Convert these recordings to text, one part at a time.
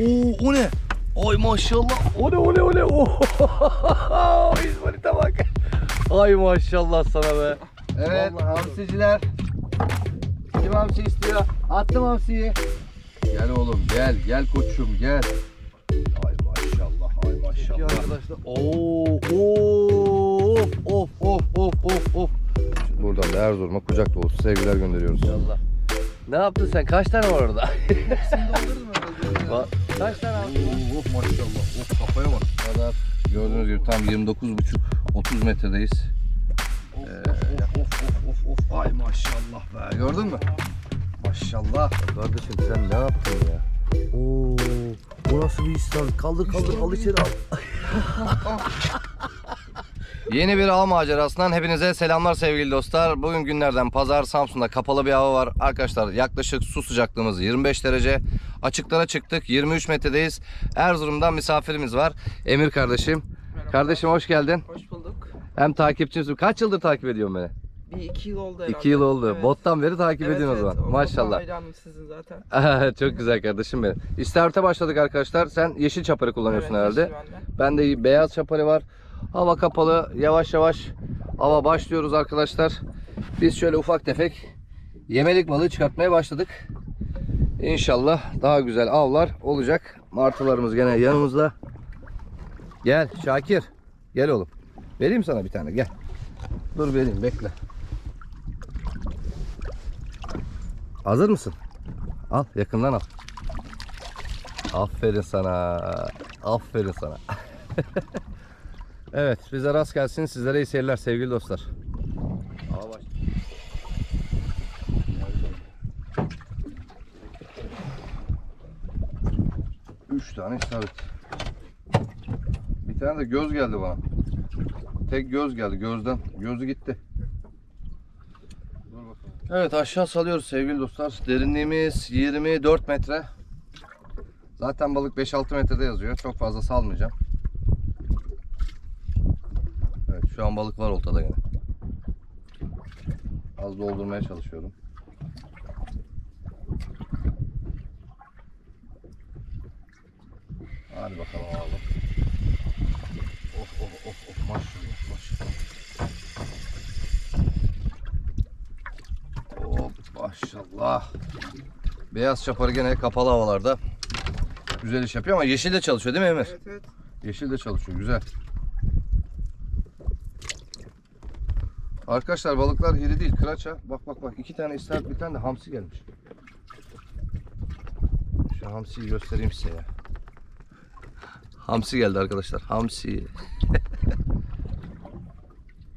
Oo o ne? Ay maşallah. O ne o ne o ne? Oo. İzmir'e bak. Ay maşallah sana be. Evet hamsiciler. Kim hamsi istiyor? Attım hamsiyi. Gel oğlum gel gel koçum gel. Ay maşallah ay Peki maşallah. arkadaşlar. Oo, of of of of of of. Buradan da Erzurum'a kucak dolusu sevgiler gönderiyoruz. İnşallah. Ne yaptın sen? Kaç tane var orada? Hepsini doldurdum. Kaç tane aldın? Of maşallah. Of kafaya bak. Kadar. Gördüğünüz gibi tam 29,5 30 metredeyiz. Ee, of of of of. Ay maşallah be. Gördün mü? Maşallah. Kardeşim sen ne yaptın ya? Oo, bu nasıl bir istan? Kaldır kaldır al içeri al. Yeni bir av macerasından hepinize selamlar sevgili dostlar. Bugün günlerden pazar Samsun'da kapalı bir hava var. Arkadaşlar yaklaşık su sıcaklığımız 25 derece. Açıklara çıktık 23 metredeyiz. Erzurum'dan misafirimiz var. Emir kardeşim. Merhaba. Kardeşim hoş geldin. Hoş bulduk. Hem takipçimsin. Kaç yıldır takip ediyorsun beni? Bir iki yıl oldu herhalde. 2 yıl oldu. Evet. Bottan beri takip Evet, ediyorsun evet. o zaman. O- Maşallah. Hayranım sizin zaten. Çok güzel kardeşim benim. İstavrit'e başladık arkadaşlar. Sen yeşil çaparı kullanıyorsun Evet, herhalde. Ben de beyaz çaparı var. Hava kapalı. Yavaş yavaş hava başlıyoruz arkadaşlar. Biz şöyle ufak tefek yemelik balığı çıkartmaya başladık. İnşallah daha güzel avlar olacak. Martılarımız gene yanımızda. Gel Şakir. Gel oğlum. Vereyim sana bir tane gel. Dur vereyim bekle. Hazır mısın? Al yakından al. Aferin sana. Aferin sana. evet bize rast gelsin. Sizlere iyi seyirler sevgili dostlar. Üç tane isabet. Bir tane de göz geldi bana. Tek göz geldi gözden. Gözü gitti. Evet aşağı salıyoruz sevgili dostlar. Derinliğimiz 24 metre. Zaten balık 5-6 metrede yazıyor. Çok fazla salmayacağım. Evet şu an balık var oltada yine. Az doldurmaya çalışıyorum. Hadi bakalım abi. Of of of of maşallah maşallah. Hop maşallah. Beyaz çaparı gene kapalı havalarda güzel iş yapıyor ama yeşil de çalışıyor değil mi Emir? Evet evet. Yeşil de çalışıyor güzel. Arkadaşlar balıklar iri değil kıraça. Bak bak bak iki tane ister bir tane de hamsi gelmiş. Şu hamsiyi göstereyim size ya. Hamsi geldi arkadaşlar. Hamsi.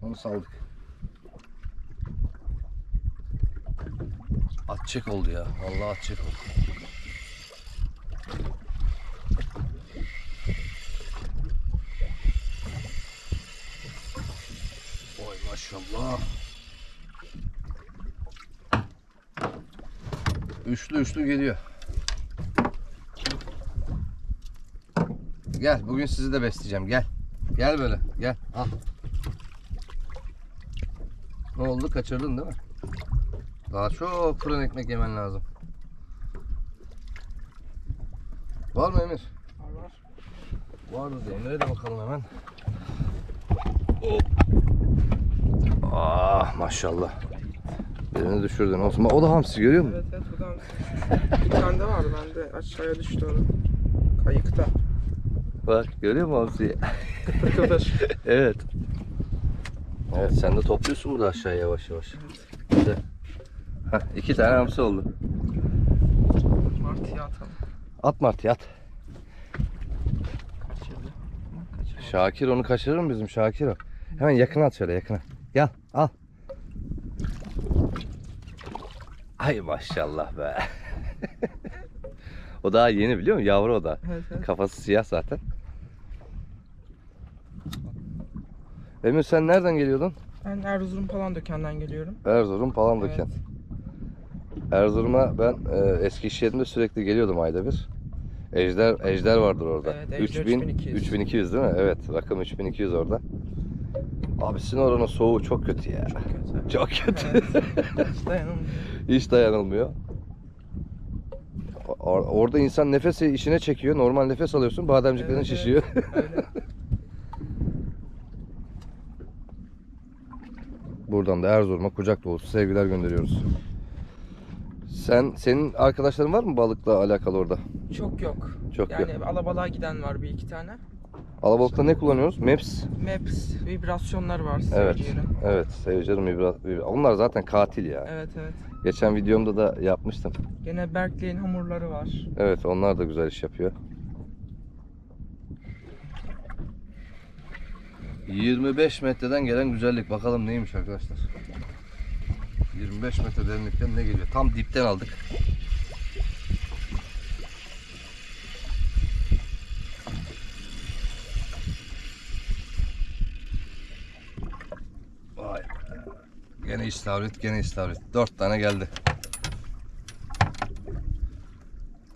Onu saldık. Atçek oldu ya. Vallahi atçek oldu. Oy maşallah. Üçlü üçlü geliyor. Gel bugün sizi de besleyeceğim gel. Gel böyle gel al. Ne oldu kaçırdın değil mi? Daha çok fırın ekmek yemen lazım. Var mı Emir? Var var. Vardı diye. Emir'e de bakalım hemen. Ah maşallah. Birini düşürdün olsun. Bak, O da hamsi görüyor musun? Evet evet bu da hamsi. Bir tane de vardı bende aşağıya düştü onu. Kayıkta. Bak görüyor musun hamsiyi? Kıpır kıpır. evet. Evet sen de topluyorsun burada aşağı yavaş yavaş. Güzel. Heh, iki tane hamsi oldu. Martıya atalım. At Martı at. Kaçırdı. Kaçırdı. Şakir onu kaçırır mı bizim Şakir o? Hemen yakına at şöyle yakına. Gel al. Ay maşallah be. o daha yeni biliyor musun? Yavru o da. Evet evet. Kafası siyah zaten. Emir sen nereden geliyordun? Ben Erzurum Palandöken'den geliyorum. Erzurum Palandöken. Evet. Erzurum'a ben e, eski iş yerimde sürekli geliyordum ayda bir. Ejder Ejder vardır orada. Evet, Ejder 3000 3200. 3200 değil mi? Evet, rakam 3200 orada. Abi sizin oranın soğuğu çok kötü ya. Çok kötü. Çok kötü. Evet. Hiç dayanamıyorum. Hiç dayanılmıyor. Or- orada insan nefesi işine çekiyor. Normal nefes alıyorsun. Bademciklerin Evet, şişiyor. Öyle. Buradan da Erzurum'a kucak dolusu sevgiler gönderiyoruz. Sen senin arkadaşların var mı balıkla alakalı orada? Çok yok. Çok yani yok. alabalığa giden var bir iki tane. Alabalıkta ne kullanıyoruz? Maps. Maps, vibrasyonlar var Evet. sevgilerin. Evet, vibra- vibra- Onlar zaten katil ya. Evet evet. Geçen videomda da yapmıştım. Gene Berkeley'in hamurları var. Evet, onlar da güzel iş yapıyor. 25 metreden gelen güzellik. Bakalım neymiş arkadaşlar. 25 metre derinlikten ne geliyor? Tam dipten aldık. Vay. Gene istavrit, gene istavrit. 4 tane geldi.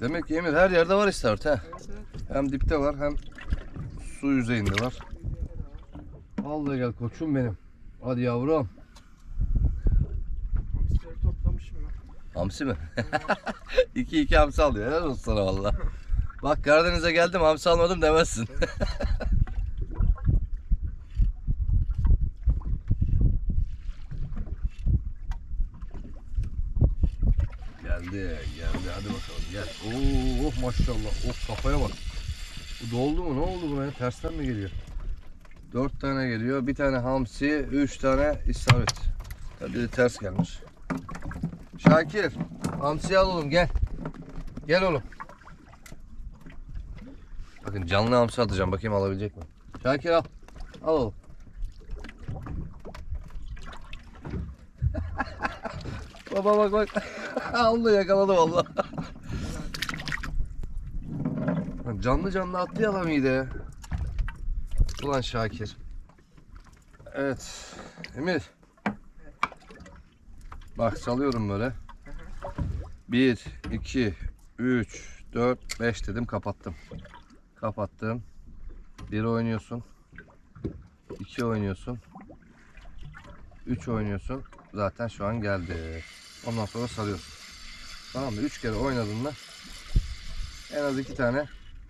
Demek ki Emir her yerde var istavrit ha. Hem dipte var hem su yüzeyinde var. Al da gel koçum benim. Hadi yavrum. Hamsileri toplamışım ben. Hamsi mi? 2 2 hamsi alıyor. Helal olsun sana valla. Bak Karadeniz'e geldim hamsi almadım demezsin. geldi, geldi. Hadi bakalım gel. Oo, oh maşallah. Of kafaya bak. Bu doldu mu? Ne oldu buna ya? Tersten mi geliyor? Dört tane geliyor. Bir tane hamsi, üç tane isabet. Tabii de ters gelmiş. Şakir, hamsi al oğlum gel. Gel oğlum. Bakın canlı hamsi atacağım. Bakayım alabilecek mi? Şakir al. Al oğlum. Baba bak bak. Aldı yakaladı valla. canlı canlı attı adam iyi de. Ulan Şakir. Evet. Emir. Bak salıyorum böyle. 1, 2, 3, 4, 5 dedim kapattım. Kapattım. 1 oynuyorsun. 2 oynuyorsun. 3 oynuyorsun. Zaten şu an geldi. Ondan sonra sarıyorsun. Tamam mı? 3 kere oynadın mı en az 2 tane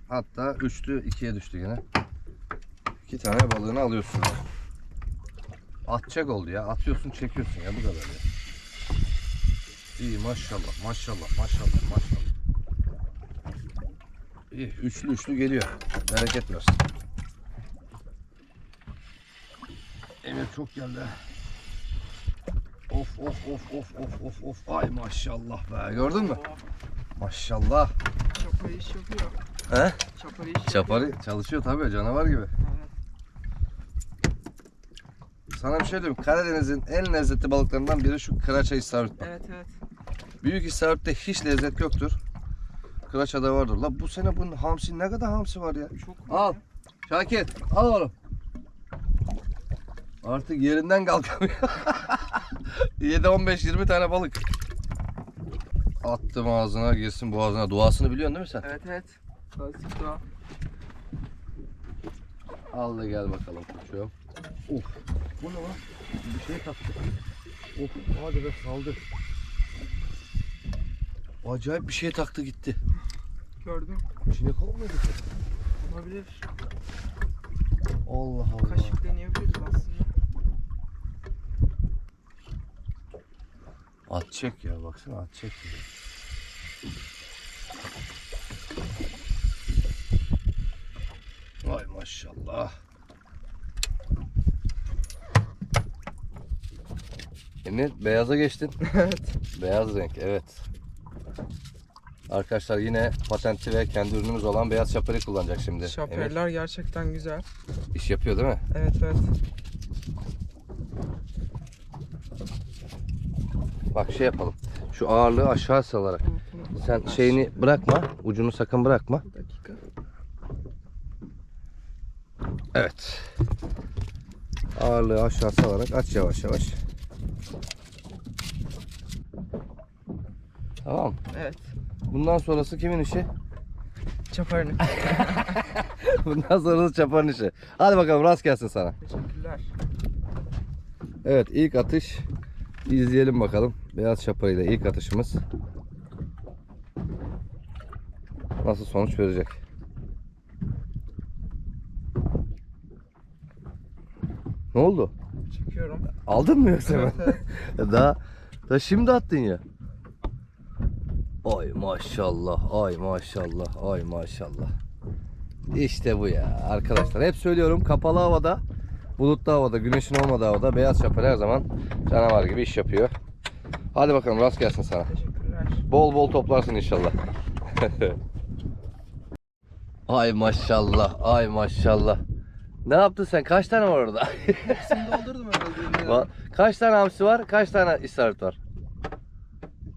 hatta üçlü 2'ye düştü gene. 2 tane balığını alıyorsun. Atacak oldu ya. Atıyorsun çekiyorsun ya bu kadar ya. İyi maşallah maşallah maşallah maşallah. İyi üçlü üçlü geliyor. Bereket versin. Emir çok geldi. Of of of of of of of. Ay maşallah be. Gördün mü? Maşallah. Çapar iş yapıyor. He? Çapar iş yapıyor. Çaparı çalışıyor tabii canavar gibi. Evet. Sana bir şey diyeyim. Karadeniz'in en lezzetli balıklarından biri şu kıraça istavrit. bak. Evet evet. Büyük istavritte hiç lezzet yoktur. Kıraçada vardır. La bu sene bunun hamsi ne kadar hamsi var ya. Çok Al. Şakir al oğlum. Artık yerinden kalkamıyor. 7 15 20 tane balık. Attım ağzına girsin boğazına. Duasını biliyorsun değil mi sen? Evet evet. Klasik doğa. Al da gel bakalım koçum. Of. Bu ne lan? Bir şey taktı. Of. Hadi be saldı. Acayip bir şey taktı gitti. Gördüm. Çinekol muydu ki? Olabilir. Allah Allah. Kaşık deneyebiliriz aslında. At çek ya baksana at çek. ya. Vay maşallah. Emir beyaza geçtin. evet. Beyaz renk evet. Arkadaşlar yine patentli ve kendi ürünümüz olan beyaz şapeli kullanacak şimdi. Emir Şaperler gerçekten güzel. iş yapıyor değil mi? Evet evet. Bak şey yapalım. Şu ağırlığı aşağı salarak. Sen şeyini bırakma. Ucunu sakın bırakma. Bir dakika. Evet. Ağırlığı aşağı salarak aç yavaş yavaş. Tamam. Evet. Bundan sonrası kimin işi? Çaparını. Bundan sonrası çapanın işi. Hadi bakalım rast gelsin sana. Teşekkürler. Evet ilk atış. İzleyelim bakalım. Beyaz şaparıyla ilk atışımız. nasıl sonuç verecek. Ne oldu? Çekiyorum. Aldın mı yoksa? Evet, evet. daha, daha şimdi attın ya. Ay maşallah, ay maşallah, ay maşallah. İşte bu ya arkadaşlar. Hep söylüyorum kapalı havada, bulutlu havada, güneşin olmadığı havada beyaz şapel her zaman canavar gibi iş yapıyor. Hadi bakalım rast gelsin sana. Teşekkürler. Bol bol toplarsın inşallah. ay maşallah, ay maşallah. Ne yaptın sen? Kaç tane var orada? Hepsini doldurdum herhalde. Kaç tane hamsi var? Kaç tane istavrit var?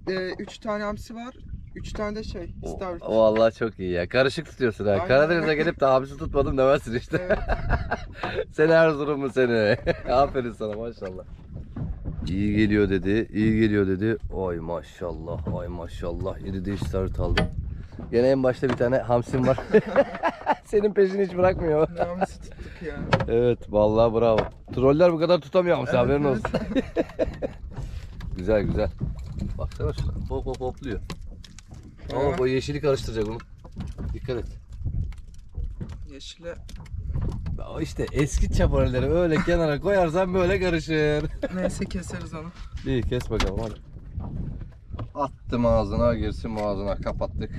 Ee, üç tane hamsi var. Üç tane de şey. istavrit. O- Vallahi çok iyi ya. Karışık tutuyorsun ha. Aynen. Karadeniz'e gelip de hamsi tutmadım demezsin işte. Evet. seni Erzurumlu seni. Aferin sana maşallah. İyi geliyor dedi. iyi geliyor dedi. Ay maşallah. Ay maşallah. Yedi de istavrit aldım. Gene en başta bir tane hamsim var. Senin peşini hiç bırakmıyor. Ne hamsi tuttuk ya. Evet vallahi bravo. Troller bu kadar tutamıyor hamsi Evet, haberin evet. olsun. güzel güzel. Baksana şuna. Hop hop hopluyor. Ama o yeşili karıştıracak onu. Dikkat et. Yeşile O işte eski çaparları öyle kenara koyarsan böyle karışır. neyse keseriz onu. İyi kes bakalım hadi. Attım ağzına girsin ağzına kapattık.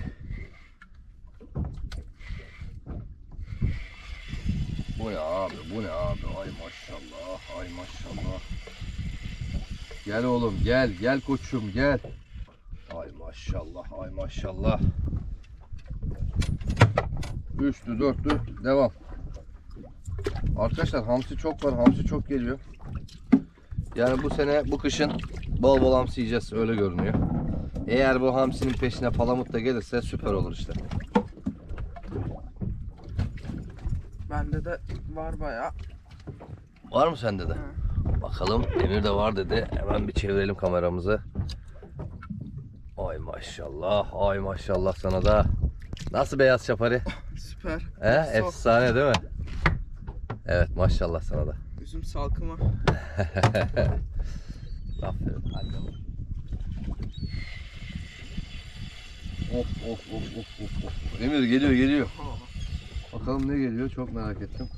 Bu ne abi bu ne abi ay maşallah ay maşallah. Gel oğlum gel gel koçum gel. Ay maşallah ay maşallah. Üçlü dörtlü devam. Arkadaşlar hamsi çok var hamsi çok geliyor. Yani bu sene bu kışın bol bol hamsi yiyeceğiz öyle görünüyor. Eğer bu hamsinin peşine palamut da gelirse süper olur işte. Bende de var bayağı. Var mı sende de? Ha. Bakalım Emir de var dedi. Hemen bir çevirelim kameramızı. Ay maşallah, ay maşallah sana da. Nasıl beyaz şapari? Süper. He? Sok. Efsane değil mi? Evet maşallah sana da. Üzüm salkımı. Aferin. Hadi bakalım. Of of of of of of. Emir geliyor geliyor. Bakalım ne geliyor çok merak ettim.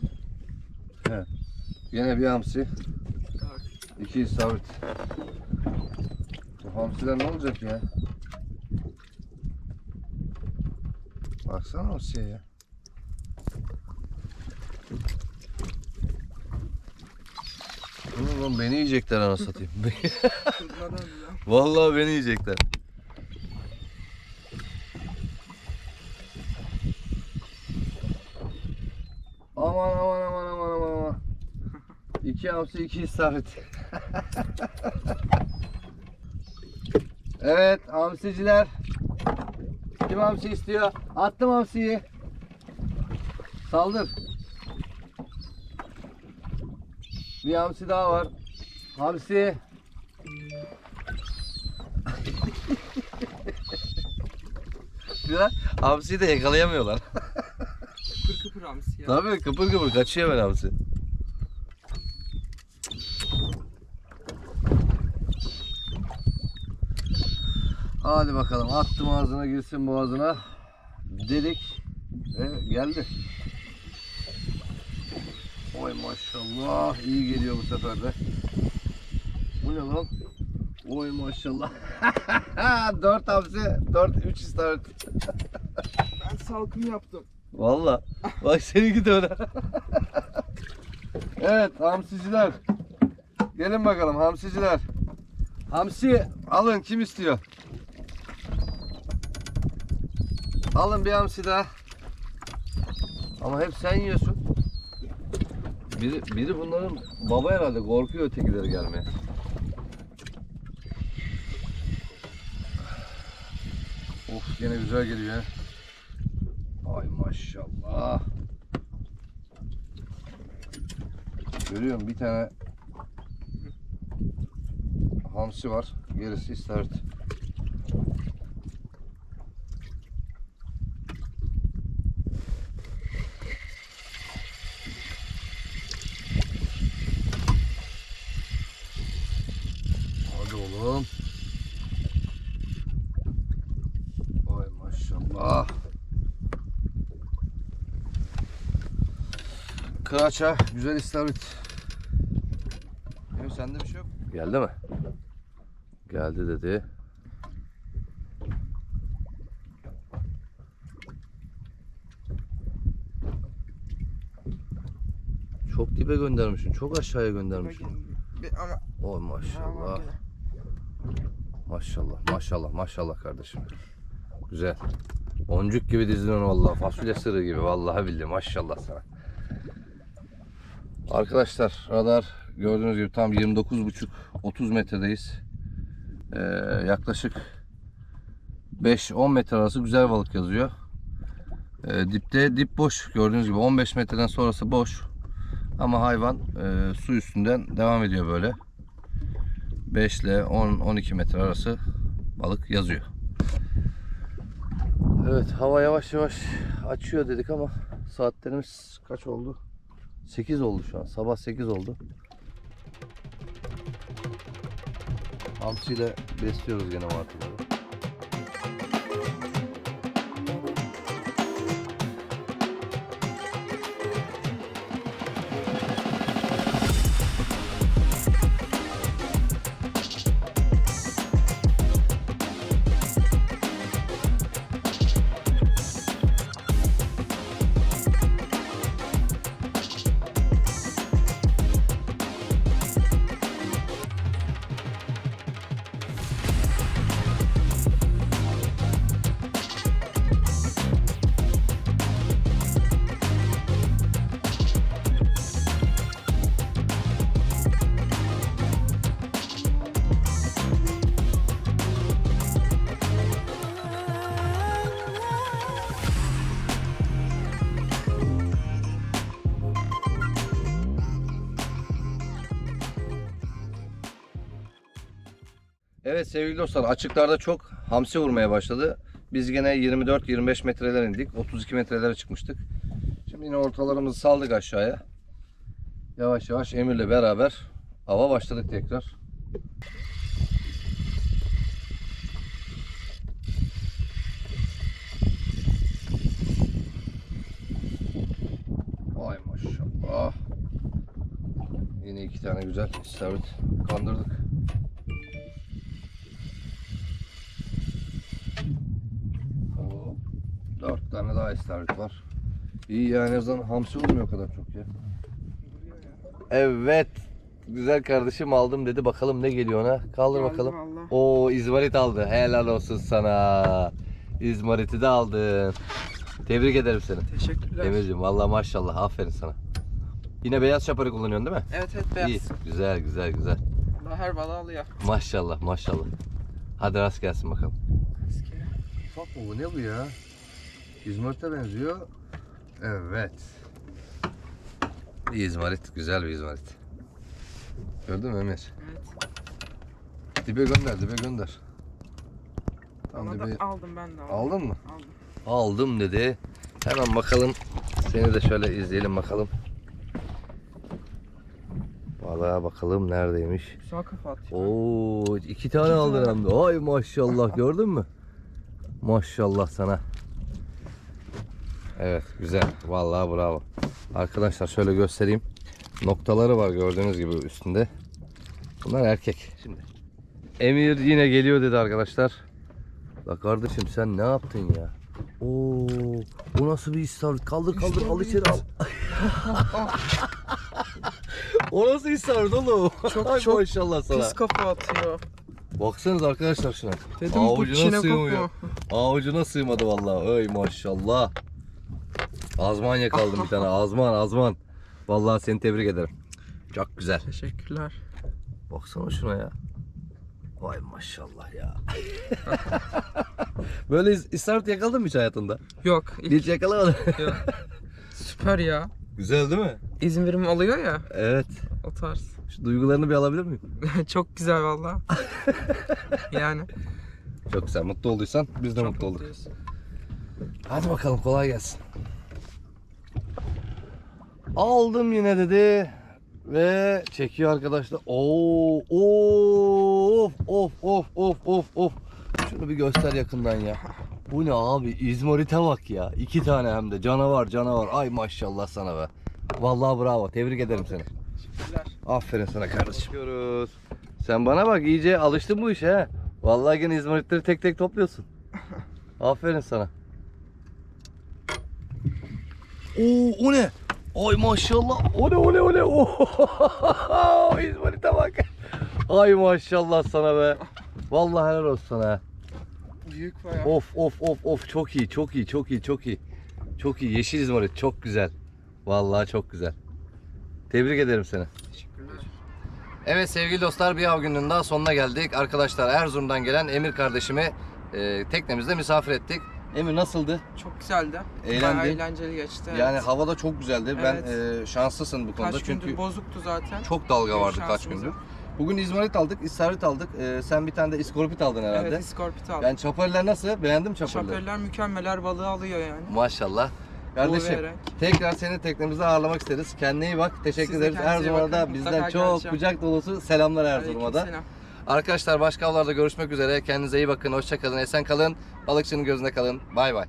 Evet. Yine bir hamsi. iki istavrit. Bu hamsiler ne olacak ya? Baksana hamsiye ya. Oğlum beni yiyecekler anasını satayım. Vallahi beni yiyecekler. Aman aman aman aman aman aman. İki hamsi iki istavrit. evet hamsiciler. Kim hamsi istiyor? Attım hamsiyi. Saldır. Bir hamsi daha var. Hamsi. Ya, hamsiyi de yakalayamıyorlar. Kıpır kıpır hamsi ya. Tabii kıpır kıpır kaçıyor ben hamsi. Hadi bakalım attım ağzına girsin boğazına. Delik ve geldi. Oy maşallah iyi geliyor bu sefer de. Bu ne lan? Oy maşallah. 4 hamsi, 4 3 istavrit. Ben salkım yaptım. Valla. Bak seninki de öyle. evet hamsiciler. Gelin bakalım hamsiciler. Hamsi alın kim istiyor? Alın bir hamsi daha. Ama hep sen yiyorsun. Biri, biri bunların baba herhalde korkuyor ötekileri gelmeye. Of yine güzel geliyor. Ay maşallah. Görüyorum bir tane hamsi var. Gerisi istavrit. Hadi oğlum. Ay maşallah. Kıraça, güzel istavrit. Emir sende bir şey yok. Geldi mi? Geldi dedi. Çok dibe göndermişsin. Çok aşağıya göndermişsin. Bir- Ama Oy maşallah. Maşallah, maşallah, maşallah kardeşim. Güzel. Boncuk gibi dizdin onu vallahi. Fasulye sırrı gibi. Vallahi bildim. Maşallah sana. Arkadaşlar radar gördüğünüz gibi tam 29,5-30 metredeyiz. Ee, yaklaşık 5-10 metre arası güzel balık yazıyor. Ee, dipte dip boş gördüğünüz gibi 15 metreden sonrası boş. Ama hayvan e, su üstünden devam ediyor böyle. 5 ile 10-12 metre arası balık yazıyor. Evet hava yavaş yavaş açıyor dedik ama saatlerimiz kaç oldu? 8 oldu şu an. Sabah 8 oldu. Hamsiyle besliyoruz gene martıları. Evet sevgili dostlar açıklarda çok hamsi vurmaya başladı. Biz gene 24-25 metreler indik. 32 metrelere çıkmıştık. Şimdi yine ortalarımızı saldık aşağıya. Yavaş yavaş Emir'le beraber ava başladık tekrar. Vay maşallah. Yine iki tane güzel istavrit kandırdık. Oo, Daha istavrit var. İyi yani en azından hamsi olmuyor o kadar çok ya. Evet. Güzel kardeşim aldım dedi. Bakalım ne geliyor ona. Kaldır Geldi bakalım. vallahi. Oo izmarit aldı. Helal olsun sana. İzmariti de aldın. Tebrik ederim seni. Teşekkürler. Emir'cim valla maşallah. Aferin sana. Yine beyaz çaparı kullanıyorsun değil mi? Evet evet beyaz. İyi. Güzel güzel güzel. Daha her balığı alıyor. Maşallah maşallah. Hadi rast gelsin bakalım. Bak bu ne bu ya? İzmarit'e benziyor. Evet. Bir İzmarit, güzel bir İzmarit. Gördün mü Emir? Evet. Dibe gönder, dibe gönder. Tam Ona dibe... da aldım ben de aldım. Aldın mı? Aldım. Aldım dedi. Hemen bakalım. Seni de şöyle izleyelim bakalım. Valla bakalım neredeymiş. Güzel kafa atıyor. Oo, iki tane aldın hem de. Ay maşallah gördün mü? Maşallah sana. Evet güzel. Vallahi bravo. Arkadaşlar şöyle göstereyim. Noktaları var gördüğünüz gibi üstünde. Bunlar erkek. Şimdi. Emir yine geliyor dedi arkadaşlar. La kardeşim sen ne yaptın ya? Oo, bu nasıl bir istavrit? Kaldır kaldır al içeri al. o nasıl istavrit oğlum? Çok- çok maşallah sana. Pis kafa atıyor. Baksanız arkadaşlar şuna. Dedim bu Avucuna çine sığmıyor. Avucuna sığmadı vallahi. Ey maşallah. Azman yakaladım bir tane. Azman azman. Vallahi seni tebrik ederim. Çok güzel. Teşekkürler. Baksana şuna ya. Vay maşallah ya. Böyle is- istavrit yakaladın mı hiç hayatında? Yok. ilk- Hiç yakalamadın. yok. Süper ya. Güzel değil mi? İzmir'im alıyor ya Evet. o tarz. Şu duygularını bir alabilir miyim? Çok güzel valla. yani. Çok güzel. Mutlu olduysan biz de çok mutlu olduk. mutluyuz. Hadi bakalım kolay gelsin. Aldım yine dedi. Ve çekiyor arkadaşlar. Oo, of of of of of of. Şunu bir göster yakından ya. Bu ne abi? İzmarite bak ya. İki tane hem de. Canavar canavar. Ay maşallah sana be. Vallahi bravo. Tebrik ederim seni. Teşekkürler. Aferin sana kardeşim. Bakıyoruz. Sen bana bak iyice alıştın bu işe ha. Vallahi gene izmaritleri tek tek topluyorsun. Aferin sana. Oo o ne? Ay maşallah. O ne o ne o ne? Oo, İzmarite bak. Ay maşallah sana be. Vallahi helal olsun sana. ha. Büyük bayağı. Of of of of çok iyi çok iyi çok iyi çok iyi. Çok iyi yeşil izmarit çok güzel. Vallahi çok güzel. Tebrik ederim seni. Teşekkürler. Evet sevgili dostlar bir av gününün daha sonuna geldik. Arkadaşlar Erzurum'dan gelen Emir kardeşimi e, teknemizde misafir ettik. Emir nasıldı? Çok güzeldi. Eğlendi. Bayağı eğlenceli geçti. Evet. Yani havada çok güzeldi. Evet. Ben e, şanslısın bu konuda Kaç gündür çünkü bozuktu zaten. çok dalga Çok vardı kaç gündür. Bugün izmarit aldık, istavrit aldık. E, sen bir tane de iskorpit aldın herhalde. Evet, iskorpit aldım. yani çaparlar nasıl? Beğendim çaparları. Şapörler mükemmeler balığı alıyor yani. Maşallah. Kardeşim tekrar seni teknemizde ağırlamak isteriz. Kendine iyi bak. Teşekkür Siz de ederiz. Erzurum'a da bizden çok kucak dolusu selamlar Erzurum'a da. Aleykümselam. Arkadaşlar başka avlarda görüşmek üzere. Kendinize iyi bakın. Hoşça kalın. Esen kalın. Balıkçının gözünde kalın. Bay bay.